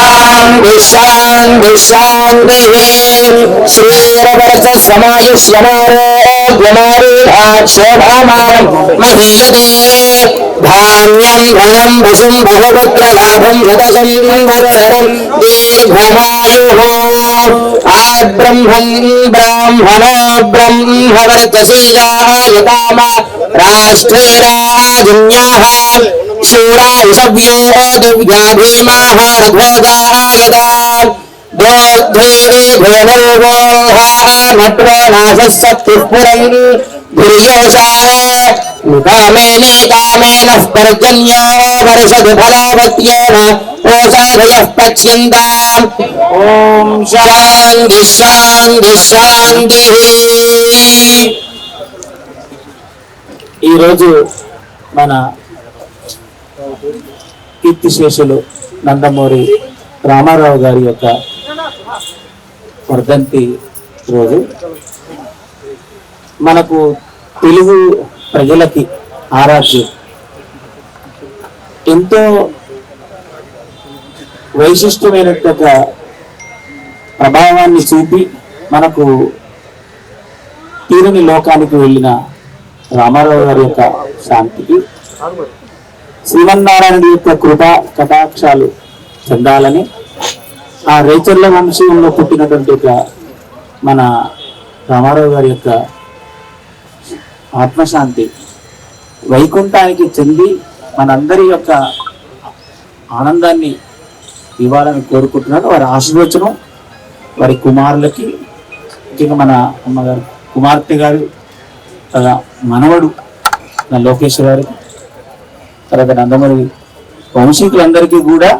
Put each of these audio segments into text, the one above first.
شاہ سم مہیجمبر لا سندر تیار آبر برم برتش راستیا రాజన్యాः శూరాయుషవ్యో దివ్యా భీమాः రఘోజాయతా दोग्धे धोमोहा नट्वो नाशः सत्युःपुरम् धिर्योषाय कामेन कामेनः पर्जन्यो वर्षति फलावत्येन ओषधयः पच्यन्ताम् ॐ शान्तिः शान्तिः शान्तिः ఈరోజు మన కీర్తిశేషులు నందమూరి రామారావు గారి యొక్క వర్ధంతి రోజు. మనకు తెలుగు ప్రజలకి ఆరాధ్యం ఎంతో వైశిష్టమైన ఒక ప్రభావాన్ని చూపి మనకు తీరని లోకానికి వెళ్ళిన రామారావు గారి యొక్క శాంతికి శ్రీమన్నారాయణుడి యొక్క కృప కటాక్షాలు చెందాలని ఆ రేచర్ల వంశంలో పుట్టినటువంటి ఒక మన రామారావు గారి యొక్క ఆత్మశాంతి వైకుంఠానికి చెంది మనందరి యొక్క ఆనందాన్ని ఇవ్వాలని కోరుకుంటున్నాను. వారి ఆశీర్వచనం వారి కుమారులకి ముఖ్యంగా మన అమ్మగారు కుమార్తె గారు కదా మనవడు నా లోకేశ్వర గారు తర్వాత నందమూరి వంశీకులందరికీ కూడా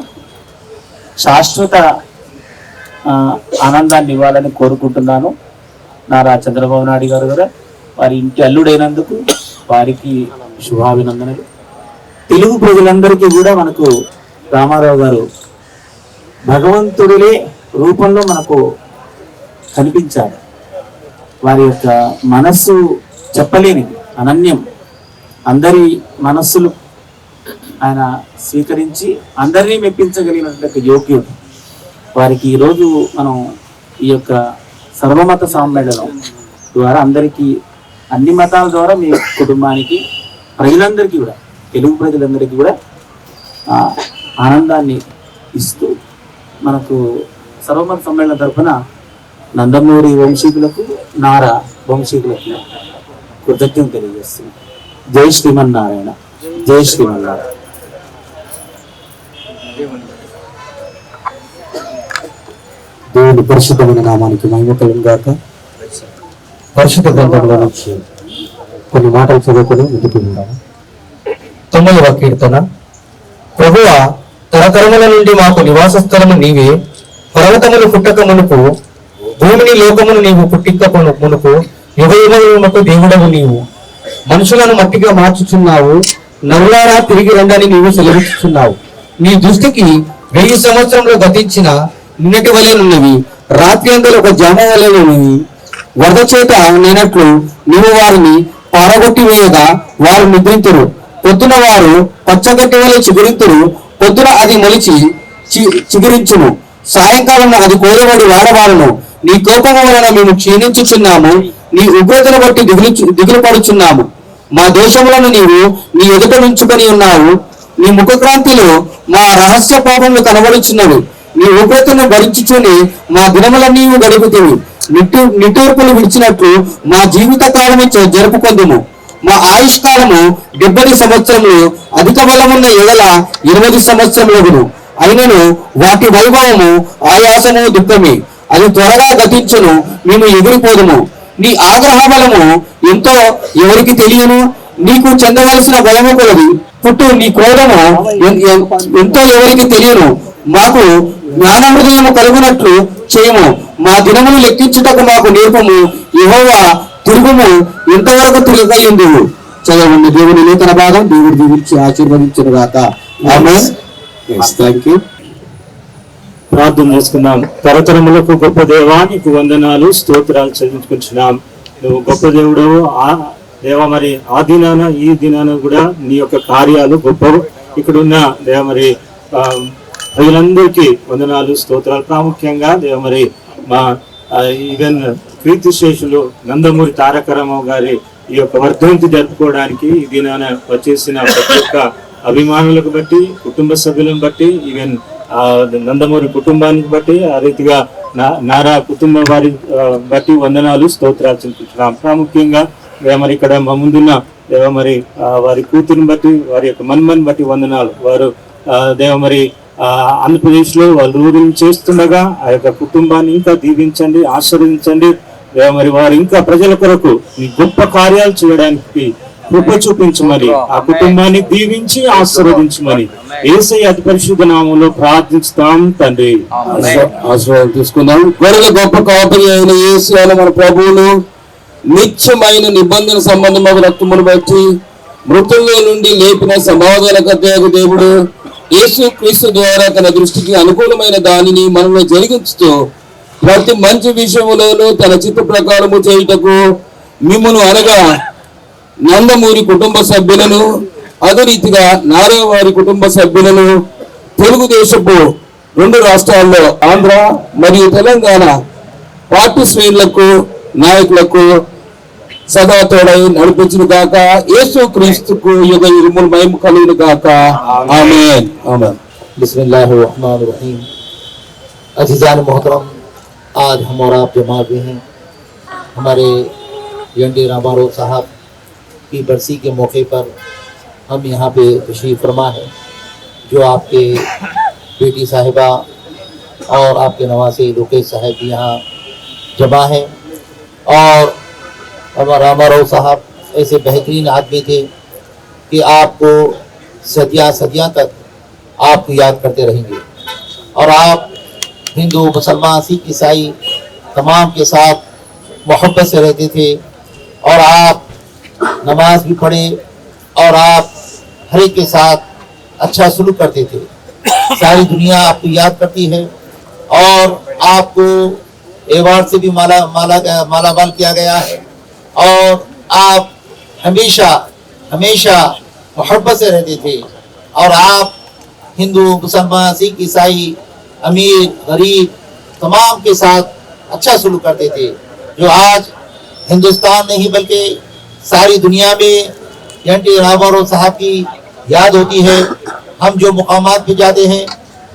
శాశ్వత ఆనందాన్ని ఇవ్వాలని కోరుకుంటున్నాను. నారా చంద్రబాబు నాయుడు గారు కూడా వారి ఇంటి అల్లుడైనందుకు వారికి శుభాభినందనలు. తెలుగు ప్రజలందరికీ కూడా మనకు రామారావు గారు భగవంతుడిలే రూపంలో మనకు కనిపించారు. వారి యొక్క మనస్సు చెప్పలేనిది అనన్యం. అందరి మనస్సులు ఆయన స్వీకరించి అందరినీ మెప్పించగలిగినటువంటి యోగ్యుడు. వారికి ఈరోజు మనం ఈ యొక్క సర్వమత సమ్మేళనం ద్వారా అందరికీ అన్ని మతాల ద్వారా మీ కుటుంబానికి ప్రజలందరికీ కూడా తెలుగు ప్రజలందరికీ కూడా ఆనందాన్ని ఇస్తూ మనకు సర్వమత సమ్మేళనం తరఫున నందమూరి వంశీకులకు నారా వంశీకులకు కృతజ్ఞత తెలియజేస్తుంది జై శ్రీమన్నారాయణ. జై శ్రీమన్నారాయణ. దేవుని పరిశుద్ధమైన నామానికి మహిమ గాక పరిశుద్ధ గ్రంథంలో నుంచి కొన్ని మాటలు చదువుకుని ముందుకు వెళ్దాము తొమ్మిదవ కీర్తన. ప్రభువ తరతరముల నుండి మాకు నివాస స్థలము నీవే. పర్వతములు పుట్టక మునుపు భూమిని లోకమును నీవు పుట్టిక మునుపు యుగ యుగములకు దేవుడవు నీవు. మనుషులను మట్టిగా మార్చుచున్నావు. నరులారా తిరిగి రండని నీవు సెలవిస్తున్నావు నీ దృష్టికి వెయ్యి సంవత్సరంలో గతించిన నిన్నటి వలెనున్నవి రాత్రి అందరూ ఒక జామ వలెనున్నవి వరద చేత నేనట్లు నీవు వారిని పారగొట్టి వేయగా వారు నిద్రింతురు. పొద్దున వారు పచ్చగట్టి వలె చిగురింతురు. పొద్దున అది మొలిచి చి- చిగురించును. సాయంకాలం అది కోరబడి వాడవాలను నీ కోపము వలన మేము క్షీణించుచున్నాము. నీ ఉగ్రతను బట్టి దిగులు దిగులు పడుచున్నాము మా దేశములను నీవు నీ ఎదుట ఉంచుకొని ఉన్నావు. నీ ముఖక్రాంతిలో మా రహస్య పాపములు కనబడుచున్నవి. నీ ఉగ్రతను భరించుచుని మా దినములన్నీ గడుపుతుంది నిట్టు నిట్టూర్పులు విడిచినట్లు మా జీవిత కాలము జరుపుకొందుము. మా ఆయుష్కాలము డెబ్బై సంవత్సరములు అధిక బలమున్న ఎడల ఇరవై సంవత్సరములగును. అయినను వాటి వైభవము ఆయాసము దుఃఖమే. అది త్వరగా గతించును మేము ఎగిరిపోదుము. నీ ఆగ్రహ బలము ఎంతో ఎవరికి తెలియను? నీకు చెందవలసిన బలము కొలది. పుట్టు నీ క్రోధము ఎంతో ఎవరికి తెలియను? మాకు జ్ఞానహృదయము కలుగునట్లు చేయము. మా దినమును లెక్కించుటకు మాకు నేర్పము. యహోవా తిరుగుము ఎంతవరకు తిరగలింది చదవండి దేవుని నూతన భాగం దేవుడు దీవించి ఆశీర్వదించిన గాక. థ్యాంక్ యూ ప్రార్థన చేసుకున్నాం తరతరములకు గొప్ప దేవానికి వందనాలు స్తోత్రాలు చెల్లించుకుంటున్నాం. నువ్వు గొప్ప దేవుడు ఆ దేవ మరి ఆ దినాన ఈ దినాన కూడా నీ యొక్క కార్యాలు గొప్ప ఇక్కడున్న దేవ మరి ప్రజలందరికీ వందనాలు స్తోత్రాలు. ప్రాముఖ్యంగా దేవ మరి మా ఈవెన్ కీర్తి శేషులు నందమూరి తారక గారి ఈ యొక్క వర్ధంతి జరుపుకోవడానికి ఇది దినాన వచ్చేసిన ప్రతి ఒక్క అభిమానులకు బట్టి కుటుంబ సభ్యులను బట్టి ఈవెన్ ఆ, నందమూరి కుటుంబానికి బట్టి ఆ రీతిగా నా- నారా కుటుంబ వారి బట్టి వందనాలు స్తోత్రాలు చెల్లించున్నాం ప్రాముఖ్యంగా మరి ఇక్కడ మా ముందున్న దేవ మరి వారి కూతురుని బట్టి వారి యొక్క మన్మని బట్టి వందనాలు. వారు దేవ మరి ఆ, ఆంధ్రప్రదేశ్లో వాళ్ళు రూలింగ్ చేస్తుండగా ఆ యొక్క కుటుంబాన్ని ఇంకా దీవించండి ఆశీర్వదించండి. మరి వారు ఇంకా ప్రజల కొరకు ఈ గొప్ప కార్యాలు చేయడానికి కృప చూపించమని ఆ కుటుంబాన్ని దీవించి ఆశీర్వదించమని ఏసై అతి పరిశుద్ధ నామంలో ప్రార్థిస్తాం తండ్రి. ఆశీర్వాదం తీసుకుందాం. గొర్రెల గొప్ప కాపరి అయిన యేసు అయిన మన ప్రభువును నిత్యమైన నిబంధన సంబంధమైన రక్తమును బట్టి మృతుల్లో నుండి లేపిన సమాధానకర్తయగు దేవుడు యేసు క్రీస్తు ద్వారా తన దృష్టికి అనుకూలమైన దానిని మనలో జరిగించుతూ ప్రతి మంచి విషయంలోనూ తన చిత్త ప్రకారము చేయుటకు మిమ్మను అనగా నందమూరి కుటుంబ సభ్యులను అదే రీతిగా నారాయణవారి కుటుంబ సభ్యులను తెలుగుదేశపు రెండు రాష్ట్రాల్లో ఆంధ్ర మరియు తెలంగాణ పార్టీ శ్రేణులకు నాయకులకు సదా తోడై నడిపించును గాక యేసు క్రీస్తుకు యుగ మహిమ కలుగును గాక ఆమేన్ ఆమేన్ بسم الرحمن محترم آج ہم اور آپ جمع ہیں ہمارے ینڈی رامارو صاحب کی برسی کے موقع پر ہم یہاں پہ تشریف فرما ہے جو آپ کے بیٹی صاحبہ اور آپ کے نواسے لوکیش صاحب یہاں جمع ہیں اور اور راما راؤ صاحب ایسے بہترین آدمی تھے کہ آپ کو صدیاں صدیاں تک آپ کو یاد کرتے رہیں گے۔ اور آپ ہندو، مسلمان، سکھ، عیسائی تمام کے ساتھ محبت سے رہتے تھے۔ اور آپ نماز بھی پڑھے اور آپ ہر ایک کے ساتھ اچھا سلوک کرتے تھے۔ ساری دنیا آپ کو یاد کرتی ہے۔ اور آپ کو ایوارڈ سے بھی مالا مالا مالا بال کیا گیا ہے۔ اور آپ ہمیشہ ہمیشہ محبت سے رہتے تھے اور آپ ہندو، مسلمان، سکھ، عیسائی، امیر، غریب تمام کے ساتھ اچھا سلوک کرتے تھے، جو آج ہندوستان نہیں بلکہ ساری دنیا میں اینٹی رابر صاحب کی یاد ہوتی ہے۔ ہم جو مقامات پہ جاتے ہیں،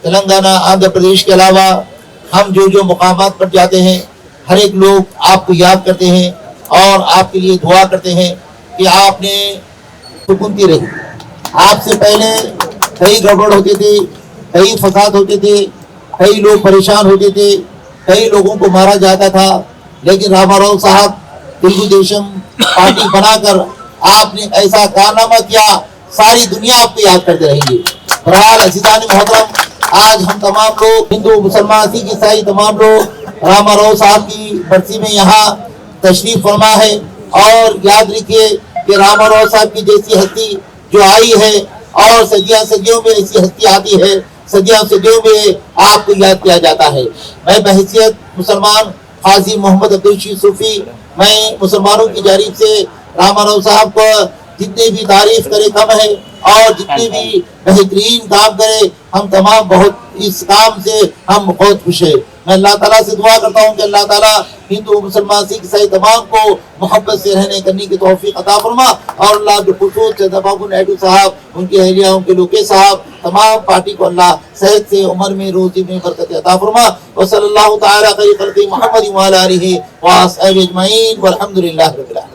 تلنگانہ آندھر پردیش کے علاوہ، ہم جو جو مقامات پر جاتے ہیں، ہر ایک لوگ آپ کو یاد کرتے ہیں۔ اور آپ کے لیے دعا کرتے ہیں کہ آپ نے سکونتی رہی۔ آپ سے پہلے کئی گڑبڑ ہوتی تھی، کئی فساد ہوتے تھے کئی لوگ پریشان ہوتے تھے، کئی لوگوں کو مارا جاتا تھا۔ لیکن راما راؤ صاحب تلگو دیشم پارٹی بنا کر آپ نے ایسا کارنامہ کیا، ساری دنیا آپ کو یاد کرتے رہیں گے۔ برحال عزیزان محترم، آج ہم تمام لوگ، ہندو، مسلمان، سکھ، عیسائی، تمام لوگ راما راؤ صاحب کی برسی میں یہاں تشریف فرما ہے اور یاد رکھیے کہ راما راؤ صاحب کی جیسی ہستی جو آئی ہے اور صدیاں صدیوں میں ایسی ہستی آتی ہے، صدیاں صدیوں میں آپ کو یاد کیا جاتا ہے۔ میں بحثیت مسلمان حاضی محمد عبدالشی صوفی، میں مسلمانوں کی جاری سے راما راؤ صاحب کو جتنی بھی تعریف کرے کم ہے اور جتنی بھی بہترین کام کرے، ہم تمام بہت اس کام سے ہم بہت خوش ہیں۔ میں اللہ تعالیٰ سے دعا کرتا ہوں کہ اللہ تعالیٰ ہندو مسلمان سکھ عیسائی تمام کو محبت سے رہنے کرنے کی توفیق عطا فرما اور اللہ کے خصوص سے بابو نائیڈو صاحب، ان کی اہلیہ، ان کے لوکے صاحب، تمام پارٹی کو اللہ صحت سے، عمر میں، روزی میں برکت عطا فرما و صلی اللہ تعالیٰ علیہ خلق محمد وعلا علیہ وآصحب اجمعین، والحمدللہ رب العالمین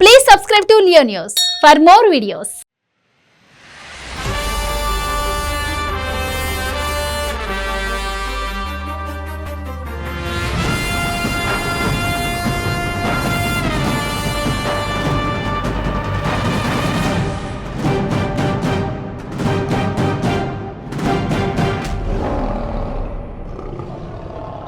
Please subscribe to Leo News for more.